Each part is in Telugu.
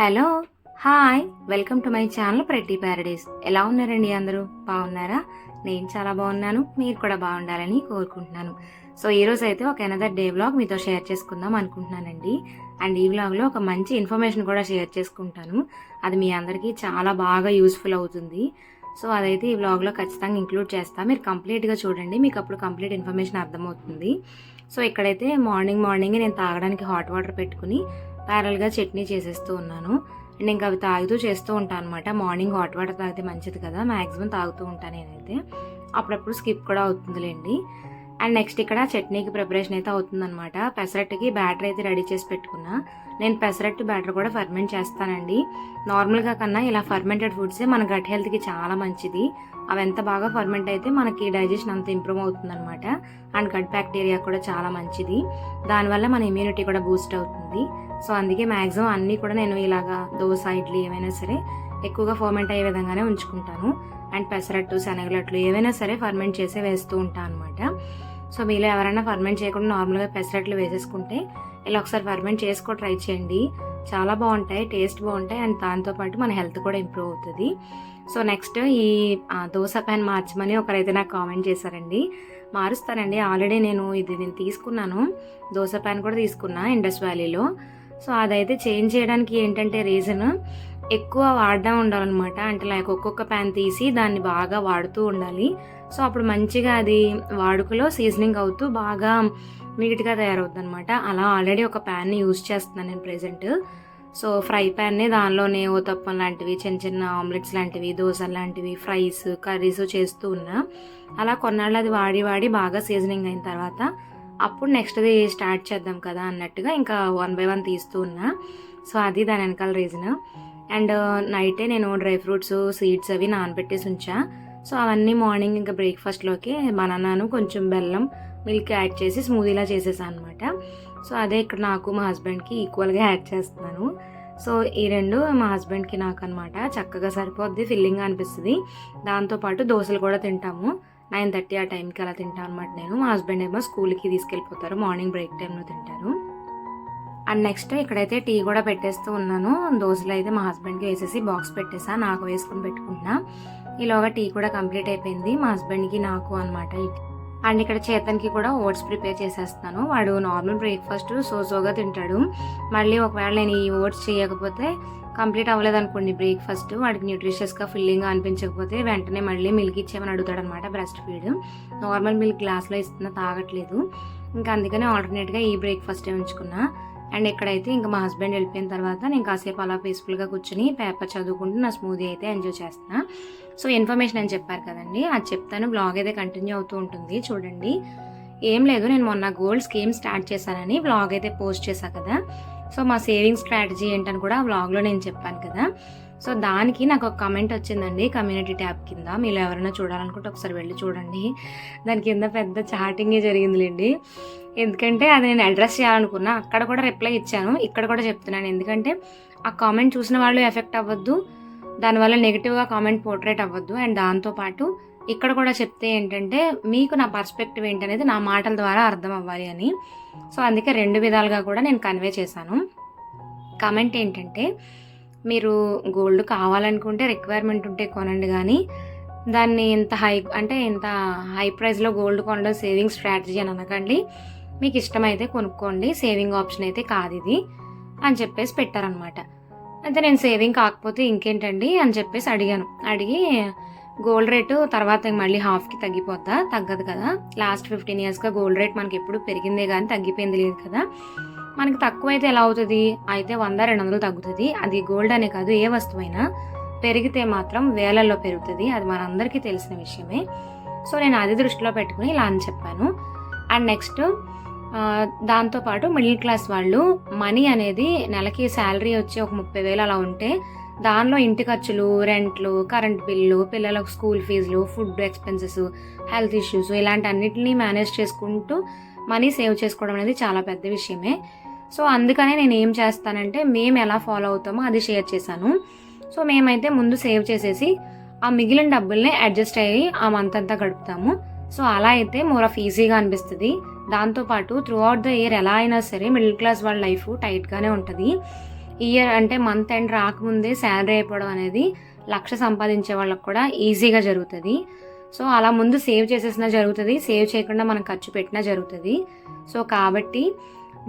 Hello hi welcome to my channel pretty paradise. ఎలా ఉన్నారండి అందరూ? బాగున్నారా? నేను చాలా బాగున్నాను మీరు కూడా బాగుండాలని కోరుకుంటున్నాను. సో ఈరోజు అయితే ఒక ఎనదర్ డే వ్లాగ్ మీతో షేర్ చేసుకుందాం అనుకుంటున్నానండి. అండ్ ఈ వ్లాగ్లో ఒక మంచి ఇన్ఫర్మేషన్ కూడా షేర్ చేసుకుంటాను. అది మీ అందరికీ చాలా బాగా యూస్ఫుల్ అవుతుంది. సో అదైతే ఈ వ్లాగ్లో ఖచ్చితంగా ఇంక్లూడ్ చేస్తా. మీరు కంప్లీట్గా చూడండి మీకు అప్పుడు కంప్లీట్ ఇన్ఫర్మేషన్ అర్థమవుతుంది. సో ఇక్కడైతే మార్నింగ్ మార్నింగ్ నేను తాగడానికి హాట్ వాటర్ పెట్టుకుని ప్యారల్గా చట్నీ చేసేస్తూ ఉన్నాను. అండ్ ఇంకా అవి తాగుతూ చేస్తూ ఉంటాను అనమాట మార్నింగ్ హాట్ వాటర్ తాగితే మంచిది కదా. మ్యాక్సిమం తాగుతూ ఉంటాను నేనైతే. అప్పుడప్పుడు స్కిప్ కూడా అవుతుందిలేండి. అండ్ నెక్స్ట్ ఇక్కడ చట్నీకి ప్రిపరేషన్ అయితే అవుతుందనమాట పెసరట్టుకి బ్యాటర్ అయితే రెడీ చేసి పెట్టుకున్నా. నేను పెసరట్టు బ్యాటర్ కూడా ఫర్మెంట్ చేస్తానండి. నార్మల్గా కన్నా ఇలా ఫర్మెంటెడ్ ఫుడ్సే మన గట్ హెల్త్కి చాలా మంచిది. అవి ఎంత బాగా ఫర్మెంట్ అయితే మనకి డైజెషన్ అంత ఇంప్రూవ్ అవుతుంది అనమాట అండ్ గట్ బ్యాక్టీరియా కూడా చాలా మంచిది. దానివల్ల మన ఇమ్యూనిటీ కూడా బూస్ట్ అవుతుంది. సో అందుకే మ్యాక్సిమం అన్నీ కూడా నేను ఇలాగా దోశ ఇడ్లీ ఏమైనా సరే ఎక్కువగా ఫర్మెంట్ అయ్యే విధంగానే ఉంచుకుంటాను. అండ్ పెసరట్టు శనగలట్లు ఏవైనా సరే ఫర్మెంట్ చేసే వేస్తూ ఉంటాను అనమాట సో మీలో ఎవరైనా ఫర్మెంట్ చేయకుండా నార్మల్గా పెసరట్లు వేసేసుకుంటే ఇలా ఒకసారి ఫర్మెంట్ చేసుకో ట్రై చేయండి. చాలా బాగుంటాయి టేస్ట్ బాగుంటాయి. అండ్ దాంతోపాటు మన హెల్త్ కూడా ఇంప్రూవ్ అవుతుంది. సో నెక్స్ట్ ఈ దోశ ప్యాన్ మార్చమని ఒకరైతే నాకు కామెంట్ చేశారండి. మారుస్తానండి ఆల్రెడీ నేను ఇది నేను తీసుకున్నాను. దోశ ప్యాన్ కూడా తీసుకున్నా ఇండస్ వ్యాలీలో. సో అదైతే చేంజ్ చేయడానికి ఏంటంటే రీజన్ ఎక్కువ వాడడం ఉండాలన్నమాట. అంటే లైక్ ఒక్కొక్క ప్యాన్ తీసి దాన్ని బాగా వాడుతూ ఉండాలి. సో అప్పుడు మంచిగా అది వాడుకలో సీజనింగ్ అవుతూ బాగా నీట్గా తయారవుతుంది అనమాట అలా ఆల్రెడీ ఒక ప్యాన్ని యూజ్ చేస్తున్నాను నేను ప్రెజెంట్. సో ఫ్రై ప్యాన్ని దానిలోనే ఓతప్పం లాంటివి చిన్న చిన్న ఆమ్లెట్స్ లాంటివి దోశ లాంటివి ఫ్రైస్ కర్రీస్ చేస్తూ ఉన్నా. అలా కొన్నాళ్ళు అది వాడి వాడి బాగా సీజనింగ్ అయిన తర్వాత అప్పుడు నెక్స్ట్ది స్టార్ట్ చేద్దాం కదా అన్నట్టుగా ఇంకా వన్ బై వన్ తీస్తూ ఉన్నా. సో అది దాని వెనకాల రీజన్. అండ్ నైటే నేను డ్రై ఫ్రూట్స్ సీడ్స్ అవి నానబెట్టేసి ఉంచా. సో అవన్నీ మార్నింగ్ ఇంకా బ్రేక్ఫాస్ట్లోకి బనానాను కొంచెం బెల్లం మిల్క్ యాడ్ చేసి స్మూదీలా చేసేసాను అనమాట సో అదే ఇక్కడ నాకు మా హస్బెండ్కి ఈక్వల్గా యాడ్ చేస్తున్నాను. సో ఈ రెండు మా హస్బెండ్కి నాకు అనమాట చక్కగా సరిపోద్ది ఫిల్లింగ్ అనిపిస్తుంది. దాంతోపాటు దోశలు కూడా తింటాము. నైన్ థర్టీ ఆ టైంకి అలా తింటాను అనమాట నేను. మా హస్బెండ్ ఏమో స్కూల్కి తీసుకెళ్ళిపోతారు మార్నింగ్ బ్రేక్ టైంలో తింటారు. అండ్ నెక్స్ట్ ఇక్కడైతే టీ కూడా పెట్టేస్తూ ఉన్నాను. దోశలు అయితే మా హస్బెండ్కి వేసేసి బాక్స్ పెట్టేసా నాకు వేసుకుని పెట్టుకుంటున్నా. ఈలోగా టీ కూడా కంప్లీట్ అయిపోయింది. మా హస్బెండ్కి నాకు అనమాట అండ్ ఇక్కడ చేతన్కి కూడా ఓట్స్ ప్రిపేర్ చేసేస్తాను వాడు నార్మల్ బ్రేక్ఫాస్ట్ సో సోగా తింటాడు. మళ్ళీ ఒకవేళ నేను ఈ ఓట్స్ చేయకపోతే కంప్లీట్ అవ్వలేదు అనుకోండి బ్రేక్ఫాస్ట్. వాడికి న్యూట్రిషియస్గా ఫిల్లింగ్గా అనిపించకపోతే వెంటనే మళ్ళీ మిల్క్ ఇచ్చేమని అడుగుతాడు అనమాట బ్రెస్ట్ ఫీడ్. నార్మల్ మిల్క్ గ్లాస్లో ఇస్తున్నా తాగట్లేదు. ఇంకా అందుకనే ఆల్టర్నేట్గా ఈ బ్రేక్ఫాస్టే ఉంచుకున్నా. అండ్ ఇక్కడైతే ఇంకా మా హస్బెండ్ వెళ్ళిపోయిన తర్వాత నేను కాసేపు అలా పీస్ఫుల్గా కూర్చుని పేపర్ చదువుకుంటూ నా స్మూదీ అయితే ఎంజాయ్ చేస్తున్నా. సో ఇన్ఫర్మేషన్ అని చెప్పారు కదండి. అది చెప్తాను. బ్లాగ్ అయితే కంటిన్యూ అవుతూ ఉంటుంది. చూడండి. ఏం లేదు. నేను మొన్న గోల్డ్ స్కీమ్ స్టార్ట్ చేశానని వ్లాగ్ అయితే పోస్ట్ చేశా కదా. సో మా సేవింగ్ స్ట్రాటజీ ఏంటని కూడా వ్లాగ్లో నేను చెప్పాను కదా. సో దానికి నాకు ఒక కమెంట్ వచ్చిందండి కమ్యూనిటీ ట్యాబ్ కింద. మీరు ఎవరైనా చూడాలనుకుంటే ఒకసారి వెళ్ళి చూడండి. దాని కింద పెద్ద చాటింగే జరిగిందిలేండి. ఎందుకంటే అది నేను అడ్రస్ చేయాలనుకున్నా అక్కడ కూడా రిప్లై ఇచ్చాను. ఇక్కడ కూడా చెప్తున్నాను. ఎందుకంటే ఆ కామెంట్ చూసిన వాళ్ళు ఎఫెక్ట్ అవ్వద్దు. దానివల్ల నెగిటివ్గా కామెంట్ పోర్ట్రేట్ అవ్వద్దు. అండ్ దాంతోపాటు ఇక్కడ కూడా చెప్తే ఏంటంటే మీకు నా పర్స్పెక్టివ్ ఏంటనేది నా మాటల ద్వారా అర్థం అవ్వాలి అని. సో అందుకే రెండు విధాలుగా కూడా నేను కన్వే చేశాను. కమెంట్ ఏంటంటే మీరు గోల్డ్ కావాలనుకుంటే రిక్వైర్మెంట్ ఉంటే కొనండి కానీ దాన్ని ఇంత హై అంటే ఇంత హై ప్రైస్లో గోల్డ్ కొనడం సేవింగ్ స్ట్రాటజీ అని అనకండి. మీకు ఇష్టమైతే కొనుక్కోండి సేవింగ్ ఆప్షన్ అయితే కాదు ఇది అని చెప్పేసి పెట్టారనమాట అయితే నేను సేవింగ్ కాకపోతే ఇంకేంటండి అని చెప్పేసి అడిగాను. అడిగి గోల్డ్ రేటు తర్వాత మళ్ళీ హాఫ్కి తగ్గిపోద్దా? తగ్గదు కదా. లాస్ట్ ఫిఫ్టీన్ ఇయర్స్గా గోల్డ్ రేట్ మనకి ఎప్పుడు పెరిగిందే కానీ తగ్గిపోయింది లేదు కదా. మనకి తక్కువ అయితే ఎలా అవుతుంది? అయితే వంద రెండు వందలు తగ్గుతుంది. అది గోల్డ్ అనే కాదు ఏ వస్తువైనా పెరిగితే మాత్రం వేలల్లో పెరుగుతుంది. అది మనందరికీ తెలిసిన విషయమే. సో నేను అది దృష్టిలో పెట్టుకుని ఇలా అని చెప్పాను. అండ్ నెక్స్ట్ దాంతోపాటు మిడిల్ క్లాస్ వాళ్ళు మనీ అనేది నెలకి శాలరీ వచ్చి ఒక ముప్పై వేలు అలా ఉంటే దానిలో ఇంటి ఖర్చులు రెంట్లు కరెంట్ బిల్లు పిల్లలకు స్కూల్ ఫీజులు ఫుడ్ ఎక్స్పెన్సెస్ హెల్త్ ఇష్యూస్ ఇలాంటి అన్నిటిని మేనేజ్ చేసుకుంటూ మనీ సేవ్ చేసుకోవడం అనేది చాలా పెద్ద విషయమే. సో అందుకనే నేను ఏం చేస్తానంటే మేము ఎలా ఫాలో అవుతామో అది షేర్ చేశాను. సో మేమైతే ముందు సేవ్ చేసేసి ఆ మిగిలిన డబ్బుల్ని అడ్జస్ట్ అయ్యి ఆ మంత్ అంతా గడుపుతాము. సో అలా అయితే మోర్ ఆఫ్ ఈజీగా అనిపిస్తుంది. దాంతోపాటు త్రూ అవుట్ ద ఇయర్ ఎలా అయినా సరే మిడిల్ క్లాస్ వాళ్ళ లైఫ్ టైట్గానే ఉంటుంది. ఇయర్ అంటే మంత్ ఎండ్ రాకముందే శాలరీ అయిపోవడం అనేది లక్ష సంపాదించే వాళ్ళకి కూడా ఈజీగా జరుగుతుంది. సో అలా ముందు సేవ్ చేసేసినా జరుగుతుంది సేవ్ చేయకుండా మనం ఖర్చు పెట్టినా జరుగుతుంది. సో కాబట్టి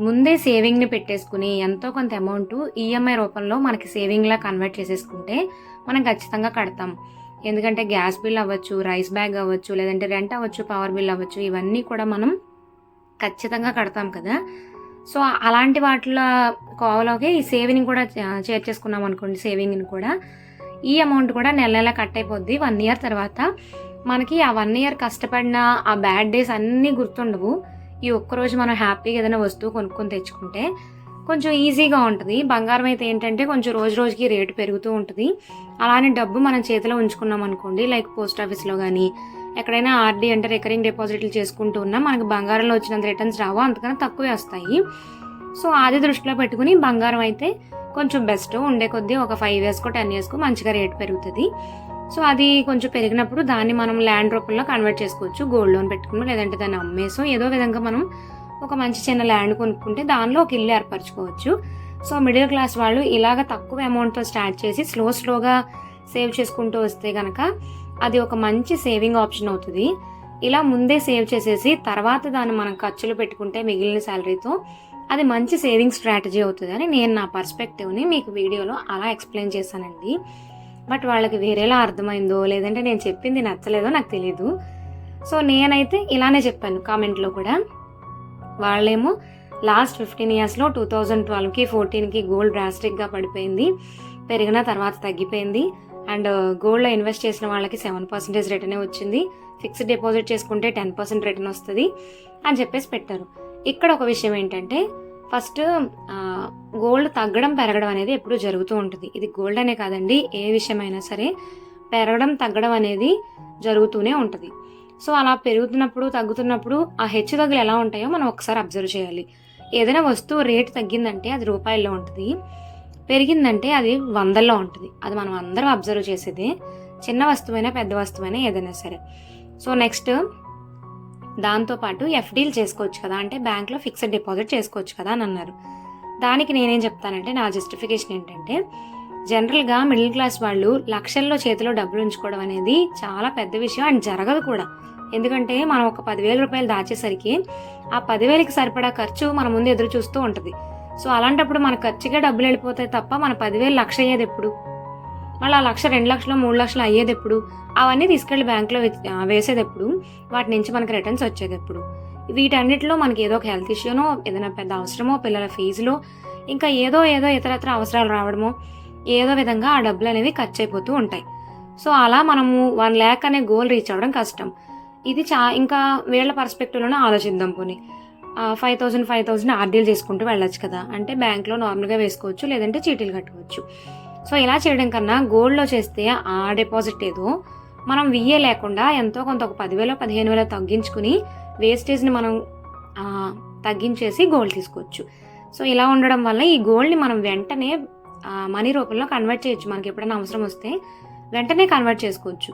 ముందే సేవింగ్ని పెట్టేసుకుని ఎంతో కొంత అమౌంట్ ఈఎంఐ రూపంలో మనకి సేవింగ్లా కన్వర్ట్ చేసేసుకుంటే మనం ఖచ్చితంగా కడతాం. ఎందుకంటే గ్యాస్ బిల్ అవ్వచ్చు రైస్ బ్యాగ్ అవ్వచ్చు లేదంటే రెంట్ అవ్వచ్చు పవర్ బిల్ అవ్వచ్చు ఇవన్నీ కూడా మనం ఖచ్చితంగా కడతాం కదా. సో అలాంటి వాటిలో కోవలోకి ఈ సేవింగ్ కూడా చేర్చేసుకున్నాం అనుకోండి సేవింగ్ని కూడా. ఈ అమౌంట్ కూడా నెల నెల కట్ అయిపోద్ది వన్ ఇయర్ తర్వాత. మనకి ఆ వన్ ఇయర్ కష్టపడిన ఆ బ్యాడ్ డేస్ అన్నీ గుర్తుండవు. ఈ ఒక్కరోజు మనం హ్యాపీగా ఏదైనా వస్తువు కొనుక్కొని తెచ్చుకుంటే కొంచెం ఈజీగా ఉంటుంది. బంగారం అయితే ఏంటంటే కొంచెం రోజు రోజుకి రేటు పెరుగుతూ ఉంటుంది. అలానే డబ్బు మనం చేతిలో ఉంచుకున్నాం అనుకోండి లైక్ పోస్ట్ ఆఫీస్లో కానీ ఎక్కడైనా ఆర్డీ అంటే రికరింగ్ డిపాజిట్లు చేసుకుంటూ ఉన్నా మనకి బంగారంలో వచ్చినంత రిటర్న్స్ రావు? అంతకన్నా తక్కువే వస్తాయి. సో అది దృష్టిలో పెట్టుకుని బంగారం అయితే కొంచెం బెస్ట్ ఉండే కొద్దీ ఒక ఫైవ్ ఇయర్స్కో టెన్ ఇయర్స్కో మంచిగా రేట్ పెరుగుతుంది. సో అది కొంచెం పెరిగినప్పుడు దాన్ని మనం ల్యాండ్ రూపంలో కన్వర్ట్ చేసుకోవచ్చు. గోల్డ్ లోన్ పెట్టుకుని లేదంటే దాన్ని అమ్మేసో ఏదో విధంగా మనం ఒక మంచి చిన్న ల్యాండ్ కొనుక్కుంటే దానిలో ఒక ఇల్లు ఏర్పరచుకోవచ్చు. సో మిడిల్ క్లాస్ వాళ్ళు ఇలాగ తక్కువ అమౌంట్తో స్టార్ట్ చేసి స్లో స్లోగా సేవ్ చేసుకుంటూ వస్తే కనుక అది ఒక మంచి సేవింగ్ ఆప్షన్ అవుతుంది. ఇలా ముందే సేవ్ చేసేసి తర్వాత దాన్ని మనం ఖర్చులు పెట్టుకుంటే మిగిలిన శాలరీతో అది మంచి సేవింగ్ స్ట్రాటజీ అవుతుంది అని నేను నా పర్స్పెక్టివ్ని మీకు వీడియోలో అలా ఎక్స్ప్లెయిన్ చేశానండి. బట్ వాళ్ళకి వేరేలా అర్థమైందో లేదంటే నేను చెప్పింది నచ్చలేదో నాకు తెలియదు సో నేనైతే ఇలానే చెప్పాను కామెంట్లో కూడా. వాళ్ళేమో లాస్ట్ ఫిఫ్టీన్ ఇయర్స్లో టూ థౌజండ్ ట్వెల్వ్కి ఫోర్టీన్కి గోల్డ్ డ్రాస్టిక్గా పడిపోయింది. పెరిగిన తర్వాత తగ్గిపోయింది. అండ్ గోల్డ్లో ఇన్వెస్ట్ చేసిన వాళ్ళకి సెవెన్ పర్సెంటేజ్ రిటర్నే వచ్చింది. ఫిక్స్డ్ డిపాజిట్ చేసుకుంటే టెన్ పర్సెంట్ రిటర్న్ వస్తుంది అని చెప్పేసి పెట్టారు. ఇక్కడ ఒక విషయం ఏంటంటే ఫస్ట్ గోల్డ్ తగ్గడం పెరగడం అనేది ఎప్పుడూ జరుగుతూ ఉంటుంది. ఇది గోల్డ్ అనే కాదండి ఏ విషయమైనా సరే పెరగడం తగ్గడం అనేది జరుగుతూనే ఉంటుంది. సో అలా పెరుగుతున్నప్పుడు తగ్గుతున్నప్పుడు ఆ హెచ్చు తగ్గులు ఎలా ఉంటాయో మనం ఒకసారి అబ్జర్వ్ చేయాలి. ఏదైనా వస్తువు రేటు తగ్గిందంటే అది రూపాయల్లో ఉంటుంది. పెరిగిందంటే అది వందల్లో ఉంటుంది. అది మనం అందరం అబ్జర్వ్ చేసేది చిన్న వస్తువైనా పెద్ద వస్తువైనా ఏదైనా సరే. సో నెక్స్ట్ దాంతోపాటు ఎఫ్డీలు చేసుకోవచ్చు కదా అంటే బ్యాంక్లో ఫిక్స్డ్ డిపాజిట్ చేసుకోవచ్చు కదా అని అన్నారు. దానికి నేనేం చెప్తానంటే నా జస్టిఫికేషన్ ఏంటంటే జనరల్గా మిడిల్ క్లాస్ వాళ్ళు లక్షల్లో చేతిలో డబ్బులు ఉంచుకోవడం అనేది చాలా పెద్ద విషయం అండ్ జరగదు కూడా. ఎందుకంటే మనం ఒక పదివేల రూపాయలు దాచేసరికి ఆ పదివేలకి సరిపడా ఖర్చు మన ముందు ఎదురు చూస్తూ ఉంటుంది. సో అలాంటప్పుడు మన ఖర్చుగా డబ్బులు వెళ్ళిపోతాయి తప్ప మన పదివేలు లక్ష అయ్యేది ఎప్పుడు మళ్ళీ ఆ లక్ష రెండు లక్షలు మూడు లక్షలు అయ్యేది ఎప్పుడు అవన్నీ తీసుకెళ్ళి బ్యాంకులో వేసేది ఎప్పుడు వాటి నుంచి మనకి రిటర్న్స్ వచ్చేది ఎప్పుడు వీటన్నిటిలో మనకి ఏదో ఒక హెల్త్ ఇష్యూనో ఏదైనా పెద్ద అవసరమో పిల్లల ఫీజులో ఇంకా ఏదో ఏదో ఇతరత్ర అవసరాలు రావడమో ఏదో విధంగా ఆ డబ్బులు అనేవి ఖర్చు అయిపోతూ ఉంటాయి. సో అలా మనము వన్ ల్యాక్ అనే గోల్ రీచ్ అవ్వడం కష్టం. ఇది చా ఇంకా వీళ్ళ పర్స్పెక్టివ్లోనే ఆలోచిద్దాం పోనీ. ఫైవ్ థౌసండ్ ఫైవ్ థౌసండ్ ఆర్డీలు చేసుకుంటూ వెళ్ళొచ్చు కదా. అంటే బ్యాంక్లో నార్మల్గా వేసుకోవచ్చు లేదంటే చీటీలు కట్టుకోవచ్చు. సో ఇలా చేయడం కన్నా గోల్డ్లో చేస్తే ఆ డిపాజిట్ ఏదో మనం వియ్యే లేకుండా ఎంతో కొంత ఒక పదివేలో పదిహేను వేలో తగ్గించుకుని వేస్టేజ్ని మనం తగ్గించేసి గోల్డ్ తీసుకోవచ్చు. సో ఇలా ఉండడం వల్ల ఈ గోల్డ్ని మనం వెంటనే మనీ రూపంలో కన్వర్ట్ చేయొచ్చు. మనకి ఎప్పుడైనా అవసరం వస్తే వెంటనే కన్వర్ట్ చేసుకోవచ్చు.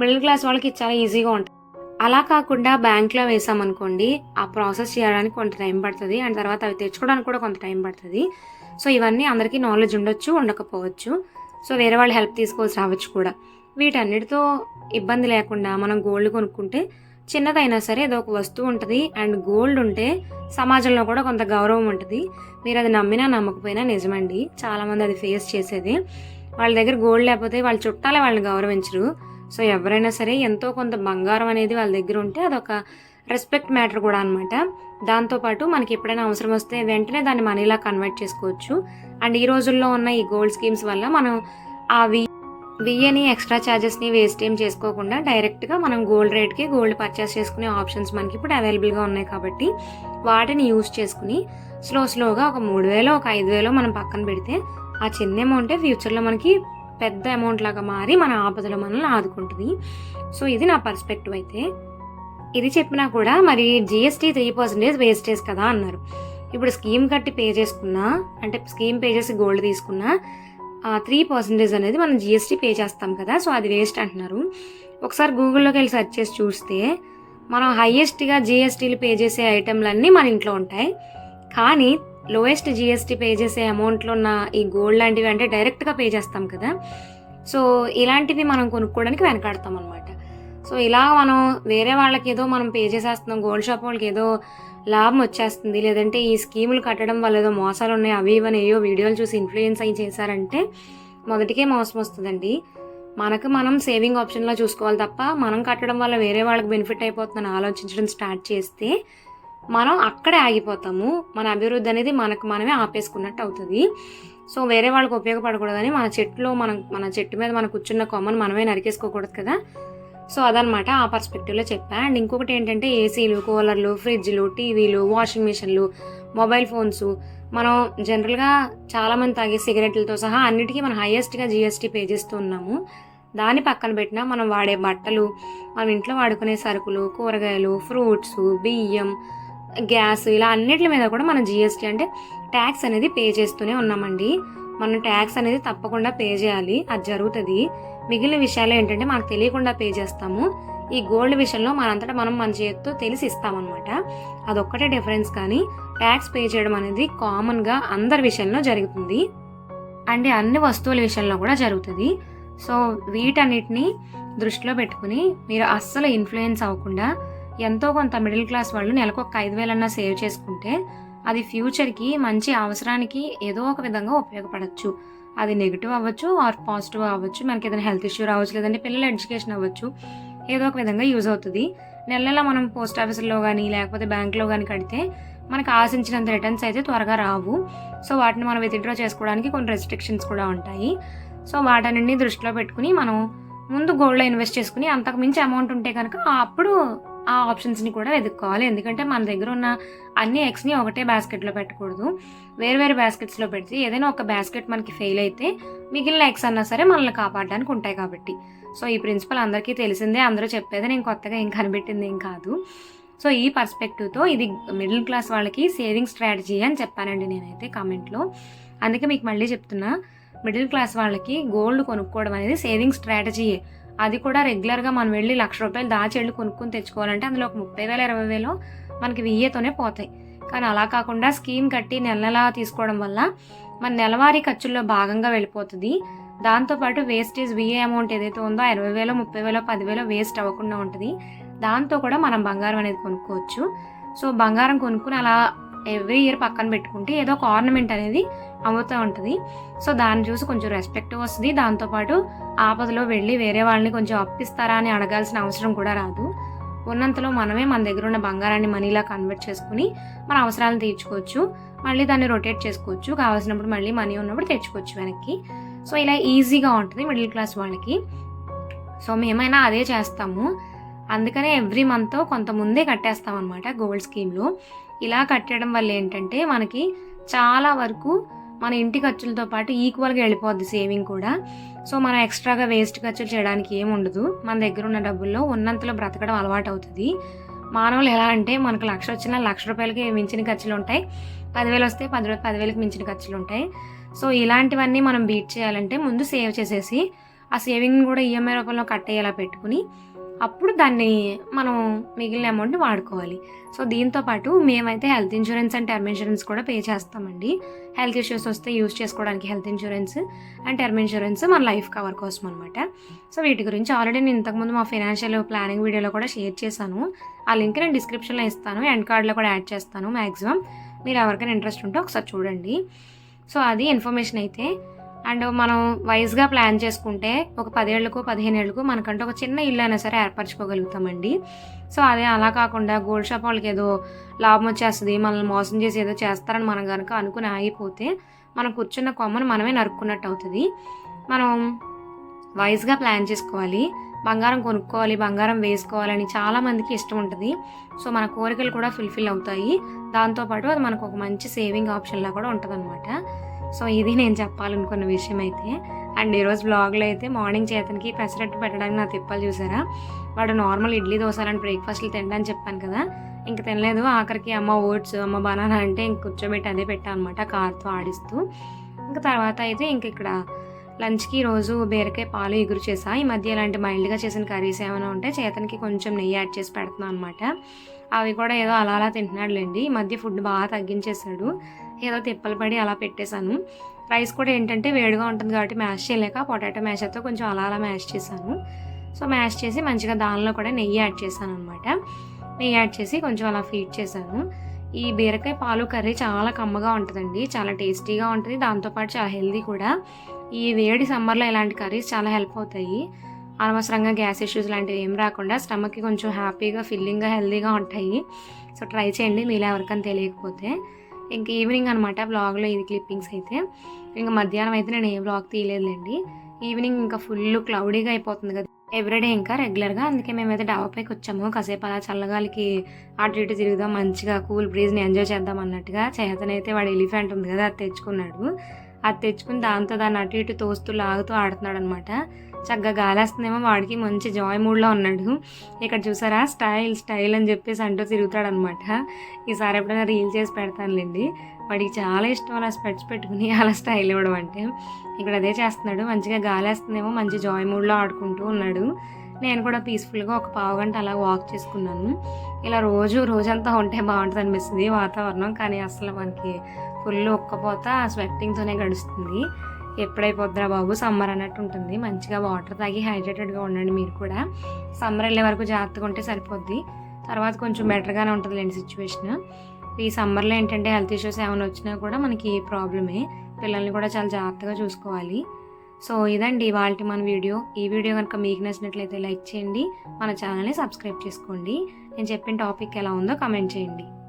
మిడిల్ క్లాస్ వాళ్ళకి చాలా ఈజీగా ఉంటుంది. అలా కాకుండా బ్యాంక్లో వేసామనుకోండి ఆ ప్రాసెస్ చేయడానికి కొంత టైం పడుతుంది. అండ్ తర్వాత అవి తెచ్చుకోవడానికి కూడా కొంత టైం పడుతుంది. సో ఇవన్నీ అందరికీ నాలెడ్జ్ ఉండొచ్చు ఉండకపోవచ్చు. సో వేరే వాళ్ళు హెల్ప్ తీసుకోవాల్సి రావచ్చు కూడా. వీటన్నిటితో ఇబ్బంది లేకుండా మనం గోల్డ్ కొనుక్కుంటే చిన్నదైనా సరే ఏదో ఒక వస్తువు ఉంటుంది. అండ్ గోల్డ్ ఉంటే సమాజంలో కూడా కొంత గౌరవం ఉంటుంది. మీరు అది నమ్మినా నమ్మకపోయినా నిజమండి. చాలామంది అది ఫేస్ చేసేది. వాళ్ళ దగ్గర గోల్డ్ లేకపోతే వాళ్ళ చుట్టాలే వాళ్ళని గౌరవించరు. సో ఎవరైనా సరే ఎంతో కొంత బంగారం అనేది వాళ్ళ దగ్గర ఉంటే అదొక రెస్పెక్ట్ మ్యాటర్ కూడా అనమాట దాంతోపాటు మనకి ఎప్పుడైనా అవసరం వస్తే వెంటనే దాన్ని మనీలా కన్వర్ట్ చేసుకోవచ్చు. అండ్ ఈ రోజుల్లో ఉన్న ఈ గోల్డ్ స్కీమ్స్ వల్ల మనం ఆ వి వియ్యని ఎక్స్ట్రా ఛార్జెస్ని వేస్ట్ ఏం చేసుకోకుండా డైరెక్ట్గా మనం గోల్డ్ రేట్కి గోల్డ్ పర్చేస్ చేసుకునే ఆప్షన్స్ మనకి ఇప్పుడు అవైలబుల్గా ఉన్నాయి కాబట్టి వాటిని యూజ్ చేసుకుని స్లో స్లోగా ఒక మూడు వేలో ఒక ఐదు వేలో మనం పక్కన పెడితే ఆ చిన్న అమౌంటే ఫ్యూచర్లో మనకి పెద్ద అమౌంట్ లాగా మారి మన ఆపదలో మనల్ని ఆదుకుంటుంది. సో ఇది నా పర్స్పెక్టివ్ అయితే. ఇది చెప్పినా కూడా మరి జిఎస్టీ త్రీ పర్సెంటేజ్ వేస్టేజ్ కదా అన్నారు. ఇప్పుడు స్కీమ్ కట్టి పే చేసుకున్నా అంటే స్కీమ్ పే చేసి గోల్డ్ తీసుకున్నా త్రీ పర్సెంటేజ్ అనేది మనం జిఎస్టీ పే చేస్తాం కదా సో అది వేస్ట్ అంటున్నారు. ఒకసారి గూగుల్లోకి వెళ్ళి సెర్చ్ చేసి చూస్తే మనం హయ్యెస్ట్గా జిఎస్టీలు పే చేసే ఐటెంలన్నీ మన ఇంట్లో ఉంటాయి. కానీ లోయెస్ట్ జిఎస్టీ పే చేసే అమౌంట్లో ఉన్న ఈ గోల్డ్ లాంటివి అంటే డైరెక్ట్గా పే చేస్తాం కదా. సో ఇలాంటివి మనం కొనుక్కోవడానికి వెనకాడతాం అనమాట సో ఇలా మనం వేరే వాళ్ళకి ఏదో మనం పే చేసేస్తున్నాం గోల్డ్ షాప్ వాళ్ళకి ఏదో లాభం వచ్చేస్తుంది లేదంటే ఈ స్కీములు కట్టడం వల్ల ఏదో మోసాలు ఉన్నాయి అవి ఇవని ఏయో వీడియోలు చూసి ఇన్ఫ్లుయెన్స్ అయ్యి చేశారంటే మొదటికే మోసం వస్తుందండి. మనకు మనం సేవింగ్ ఆప్షన్లో చూసుకోవాలి తప్ప మనం కట్టడం వల్ల వేరే వాళ్ళకి బెనిఫిట్ అయిపోతుందని ఆలోచించడం స్టార్ట్ చేస్తే మనం అక్కడే ఆగిపోతాము. మన అభివృద్ధి అనేది మనకు మనమే ఆపేసుకున్నట్టు అవుతుంది. సో వేరే వాళ్ళకి ఉపయోగపడకూడదని మన చెట్టులో మనం మన చెట్టు మీద మన కూర్చున్న కొమ్మను మనమే నరికేసుకోకూడదు కదా. సో అదనమాట ఆ పర్స్పెక్టివ్లో చెప్పా. అండ్ ఇంకొకటి ఏంటంటే ఏసీలు కూలర్లు ఫ్రిడ్జ్లు టీవీలు వాషింగ్ మిషన్లు మొబైల్ ఫోన్స్ మనం జనరల్గా చాలామంది తాగే సిగరెట్లతో సహా అన్నిటికీ మనం హైయెస్ట్గా జిఎస్టీ పే చేస్తూ ఉన్నాము. దాన్ని పక్కన పెట్టినా మనం వాడే బట్టలు మనం ఇంట్లో వాడుకునే సరుకులు కూరగాయలు ఫ్రూట్స్ బియ్యం గ్యాస్ ఇలా అన్నిటి మీద కూడా మనం జిఎస్టీ అంటే ట్యాక్స్ అనేది పే చేస్తూనే ఉన్నామండి. మనం ట్యాక్స్ అనేది తప్పకుండా పే చేయాలి. అది జరుగుతుంది. మిగిలిన విషయాలు ఏంటంటే మనకు తెలియకుండా పే చేస్తాము. ఈ గోల్డ్ విషయంలో మనంతటా మనం మన చేతితో తెలిసి ఇస్తామన్నమాట. అదొక్కటే డిఫరెన్స్ కానీ ట్యాక్స్ పే చేయడం అనేది కామన్గా అందరి విషయంలో జరుగుతుంది. అండ్ అన్ని వస్తువుల విషయంలో కూడా జరుగుతుంది. సో వీటన్నిటిని దృష్టిలో పెట్టుకుని మీరు అస్సలు ఇన్ఫ్లుయెన్స్ అవ్వకుండా ఎంతో కొంత మిడిల్ క్లాస్ వాళ్ళు నెలకు ఒక ఐదు వేలన్నా సేవ్ చేసుకుంటే అది ఫ్యూచర్కి మంచి అవసరానికి ఏదో ఒక విధంగా ఉపయోగపడచ్చు. అది నెగిటివ్ అవ్వచ్చు ఆర్ పాజిటివ్ అవ్వచ్చు మనకి ఏదైనా హెల్త్ ఇష్యూ రావచ్చు లేదంటే పిల్లల ఎడ్యుకేషన్ అవ్వచ్చు ఏదో ఒక విధంగా యూజ్ అవుతుంది. నెల నెల మనం పోస్ట్ ఆఫీసులో కానీ లేకపోతే బ్యాంక్లో కానీ కడితే మనకు ఆశించినంత రిటర్న్స్ అయితే త్వరగా రావు. సో వాటిని మనం విత్డ్రా చేసుకోవడానికి కొన్ని రెస్ట్రిక్షన్స్ కూడా ఉంటాయి. సో వాటన్నింటినీ దృష్టిలో పెట్టుకుని మనం ముందు గోల్డ్లో ఇన్వెస్ట్ చేసుకుని అంతకు మించి అమౌంట్ ఉంటే కనుక అప్పుడు ఆ ఆప్షన్స్ని కూడా వెతుక్కోవాలి ఎందుకంటే మన దగ్గర ఉన్న అన్ని ఎగ్స్ని ఒకటే బాస్కెట్లో పెట్టకూడదు. వేరు వేరు బాస్కెట్స్లో పెడితే ఏదైనా ఒక బాస్కెట్ మనకి ఫెయిల్ అయితే మిగిలిన ఎగ్స్ అన్నా సరే మనల్ని కాపాడడానికి ఉంటాయి కాబట్టి. సో ఈ ప్రిన్సిపల్ అందరికీ తెలిసిందే. అందరూ చెప్పేది నేను కొత్తగా ఏం కనిపెట్టింది ఏం కాదు. సో ఈ పర్స్పెక్టివ్తో ఇది మిడిల్ క్లాస్ వాళ్ళకి సేవింగ్ స్ట్రాటజీ అని చెప్పానండి నేనైతే కామెంట్లో అందుకే మీకు మళ్ళీ చెప్తున్నా మిడిల్ క్లాస్ వాళ్ళకి గోల్డ్ కొనుక్కోవడం అనేది సేవింగ్ స్ట్రాటజీయే అది కూడా రెగ్యులర్గా మనం వెళ్ళి లక్ష రూపాయలు దాచి వెళ్ళి కొనుక్కొని తెచ్చుకోవాలంటే అందులో ఒక ముప్పై వేల ఇరవై వేలు మనకి వెయ్యితోనే పోతాయి. కానీ అలా కాకుండా స్కీమ్ కట్టి నెల నెలా తీసుకోవడం వల్ల మన నెలవారీ ఖర్చుల్లో భాగంగా వెళ్ళిపోతుంది. దాంతోపాటు వేస్టేజ్ విఏ అమౌంట్ ఏదైతే ఉందో ఇరవై వేలో ముప్పై వేలో పదివేలో వేస్ట్ అవ్వకుండా ఉంటుంది. దాంతో కూడా మనం బంగారం అనేది కొనుక్కోవచ్చు. సో బంగారం కొనుక్కుని అలా ఎవ్రీ ఇయర్ పక్కన పెట్టుకుంటే ఏదో ఒక ఆర్నమెంట్ అనేది అమ్ముతూ ఉంటుంది. సో దాన్ని చూసి కొంచెం రెస్పెక్ట్ వస్తుంది. దాంతోపాటు ఆపదలో వెళ్ళి వేరే వాళ్ళని కొంచెం అప్పిస్తారా అని అడగాల్సిన అవసరం కూడా రాదు. ఉన్నంతలో మనమే మన దగ్గర ఉన్న బంగారాన్ని మనీలా కన్వర్ట్ చేసుకుని మన అవసరాలను తీర్చుకోవచ్చు. మళ్ళీ దాన్ని రొటేట్ చేసుకోవచ్చు. కావాల్సినప్పుడు మళ్ళీ మనీ ఉన్నప్పుడు తెచ్చుకోవచ్చు వెనక్కి. సో ఇలా ఈజీగా ఉంటుంది మిడిల్ క్లాస్ వాళ్ళకి. సో మేమైనా అదే చేస్తాము. అందుకనే ఎవ్రీ మంత్ కొంత ముందే కట్టేస్తాం అనమాట గోల్డ్ స్కీమ్లో ఇలా కట్టడం వల్ల ఏంటంటే మనకి చాలా వరకు మన ఇంటి ఖర్చులతో పాటు ఈక్వల్గా వెళ్ళిపోద్ది సేవింగ్ కూడా. సో మనం ఎక్స్ట్రాగా వేస్ట్ ఖర్చులు చేయడానికి ఏమి ఉండదు. మన దగ్గర ఉన్న డబ్బుల్లో ఉన్నంతలో బ్రతకడం అలవాటు అవుతుంది మానవులు ఎలా అంటే మనకు లక్ష వచ్చినా లక్ష రూపాయలకి మించిన ఖర్చులు ఉంటాయి పదివేలు వస్తే పది రూ- పదివేలకు మించిన ఖర్చులు ఉంటాయి సో ఇలాంటివన్నీ మనం బీట్ చేయాలంటే ముందు సేవ్ చేసేసి ఆ సేవింగ్ కూడా ఈఎంఐ రూపంలో కట్టేలా పెట్టుకుని అప్పుడు దాన్ని మనం మిగిలిన అమౌంట్ని వాడుకోవాలి. సో దీంతో పాటు మేమైతే health insurance and term insurance కూడా పే చేస్తామండి. హెల్త్ ఇష్యూస్ వస్తే యూజ్ చేసుకోవడానికి health insurance and term insurance మన లైఫ్ కవర్ కోసం అనమాట సో వీటి గురించి ఆల్రెడీ నేను ఇంతకుముందు మా ఫైనాన్షియల్ ప్లానింగ్ వీడియోలో కూడా షేర్ చేశాను. ఆ లింక్ నేను డిస్క్రిప్షన్లో ఇస్తాను. ఎండ్ కార్డ్లో కూడా యాడ్ చేస్తాను మ్యాక్సిమం మీరు ఎవరికైనా ఇంట్రెస్ట్ ఉంటే ఒకసారి చూడండి. సో అది ఇన్ఫర్మేషన్ అయితే అండ్ మనం వైజ్గా ప్లాన్ చేసుకుంటే ఒక పదేళ్ళకు పదిహేను ఏళ్ళకు మనకంటే ఒక చిన్న ఇల్లు అయినా సరే ఏర్పరచుకోగలుగుతామండి. సో అదే అలా కాకుండా గోల్డ్ షాప్ వాళ్ళకి ఏదో లాభం వచ్చేస్తుంది మనల్ని మోసం చేసి ఏదో చేస్తారని మనం కనుక అనుకుని ఆగిపోతే మనం కూర్చున్న కొమ్మను మనమే నరుక్కున్నట్టు అవుతుంది. మనం వైజ్గా ప్లాన్ చేసుకోవాలి బంగారం కొనుక్కోవాలి బంగారం వేసుకోవాలని చాలామందికి ఇష్టం ఉంటుంది. సో మన కోరికలు కూడా ఫుల్ఫిల్ అవుతాయి. దాంతోపాటు అది మనకు ఒక మంచి సేవింగ్ ఆప్షన్లా కూడా ఉంటుంది సో ఇది నేను చెప్పాలనుకున్న విషయం అయితే అండ్ ఈరోజు బ్లాగ్లో అయితే మార్నింగ్ చేతనికి పెసరట్టు పెట్టడానికి నా తిప్పలు చూసారా? వాడు నార్మల్ ఇడ్లీ దోశలని బ్రేక్ఫాస్ట్లు తినడానికి చెప్పాను కదా. ఇంక తినలేదు. ఆఖరికి అమ్మ ఓట్స్ అమ్మ బనానా అంటే ఇంక కూర్చోబెట్టి అదే పెట్టాను అనమాట కార్తో ఆడిస్తూ. ఇంకా తర్వాత అయితే ఇంక ఇక్కడ లంచ్కి రోజు బీరకాయ పాలు ఎగురు చేసా. ఈ మధ్య ఇలాంటి మైల్డ్గా చేసిన కర్రీస్ ఏమైనా ఉంటే చేతనికి కొంచెం నెయ్యి యాడ్ చేసి పెడుతున్నాను అనమాట అవి కూడా ఏదో అలా అలా తింటున్నాడులేండి. ఈ మధ్య ఫుడ్ బాగా తగ్గించేశాడు. ఏదో తిప్పలు పడి అలా పెట్టేశాను. రైస్ కూడా ఏంటంటే వేడిగా ఉంటుంది కాబట్టి మ్యాష్ చేయలేక పొటాటో మ్యాషర్తో కొంచెం అలా అలా మ్యాష్ చేశాను. సో మ్యాష్ చేసి మంచిగా దానిలో కూడా నెయ్యి యాడ్ చేశాను అనమాట నెయ్యి యాడ్ చేసి కొంచెం అలా ఫీడ్ చేశాను. ఈ బీరకాయ పాలు కర్రీ చాలా కమ్మగా ఉంటుందండి. చాలా టేస్టీగా ఉంటుంది. దాంతోపాటు చాలా హెల్దీ కూడా. ఈ వేడి సమ్మర్లో ఇలాంటి కర్రీస్ చాలా హెల్ప్ అవుతాయి. అనవసరంగా గ్యాస్ ఇష్యూస్ లాంటివి ఏం రాకుండా స్టమక్కి కొంచెం హ్యాపీగా ఫిల్లింగ్గా హెల్దీగా ఉంటాయి. సో ట్రై చేయండి. మీలో ఎవరికైనా తెలియకపోతే. ఇంక ఈవినింగ్ అనమాట బ్లాగ్లో ఇది క్లిప్పింగ్స్ అయితే. ఇంకా మధ్యాహ్నం అయితే నేను ఏ బ్లాగ్ తీయలేదులేండి. ఈవినింగ్ ఇంకా ఫుల్ క్లౌడీగా అయిపోతుంది కదా. ఎవ్రీడే ఇంకా రెగ్యులర్గా అందుకే మేమైతే డాబాపైకి వచ్చాము. కాసేపు అలా చల్లగాలికి అటు ఇటు తిరుగుదాం మంచిగా కూల్ బ్రీజ్ని ఎంజాయ్ చేద్దాం అన్నట్టుగా చేతనైతే వాడు ఎలిఫెంట్ ఉంది కదా అది తెచ్చుకున్నాడు. అది తెచ్చుకుని దాంతో దాన్ని అటు ఇటు తోస్తూ లాగుతూ ఆడుతున్నాడు అనమాట చక్కగా గాలేస్తుందేమో వాడికి మంచి జాయ్ మూడ్లో ఉన్నాడు. ఇక్కడ చూసారా? స్టైల్ స్టైల్ అని చెప్పేసి అంటూ తిరుగుతాడు అనమాట ఈసారి ఎప్పుడైనా రీల్ చేసి పెడతానులేండి. వాడికి చాలా ఇష్టం అలా స్పెట్స్ పెట్టుకుని అలా స్టైల్ ఇవ్వడం అంటే. ఇక్కడ అదే చేస్తున్నాడు. మంచిగా గాలేస్తుందేమో మంచి జాయ్ మూడ్లో ఆడుకుంటూ ఉన్నాడు. నేను కూడా పీస్ఫుల్గా ఒక పావు గంట అలా వాక్ చేసుకున్నాను. ఇలా రోజు రోజంతా ఉంటే బాగుంటుంది అనిపిస్తుంది వాతావరణం. కానీ అసలు మనకి ఫుల్ ఒక్కపోత స్వెట్టింగ్తోనే గడుస్తుంది. ఎప్పుడైపోద్దురా బాబు? సమ్మర్ అన్నట్టు ఉంటుంది. మంచిగా వాటర్ తాగి హైడ్రేటెడ్గా ఉండండి మీరు కూడా. సమ్మర్ వెళ్ళే వరకు జాగ్రత్తగా ఉంటే సరిపోద్ది. తర్వాత కొంచెం బెటర్గానే ఉంటుంది లేండి సిచ్యువేషన్. ఈ సమ్మర్లో ఏంటంటే హెల్త్ ఇష్యూస్ ఏమైనా వచ్చినా కూడా మనకి ప్రాబ్లమే. పిల్లల్ని కూడా చాలా జాగ్రత్తగా చూసుకోవాలి. సో ఇదండి వాళ్ళ మన వీడియో. ఈ వీడియో కనుక మీకు నచ్చినట్లయితే లైక్ చేయండి. మన ఛానల్ని సబ్స్క్రైబ్ చేసుకోండి. నేను చెప్పిన టాపిక్ ఎలా ఉందో కమెంట్ చేయండి.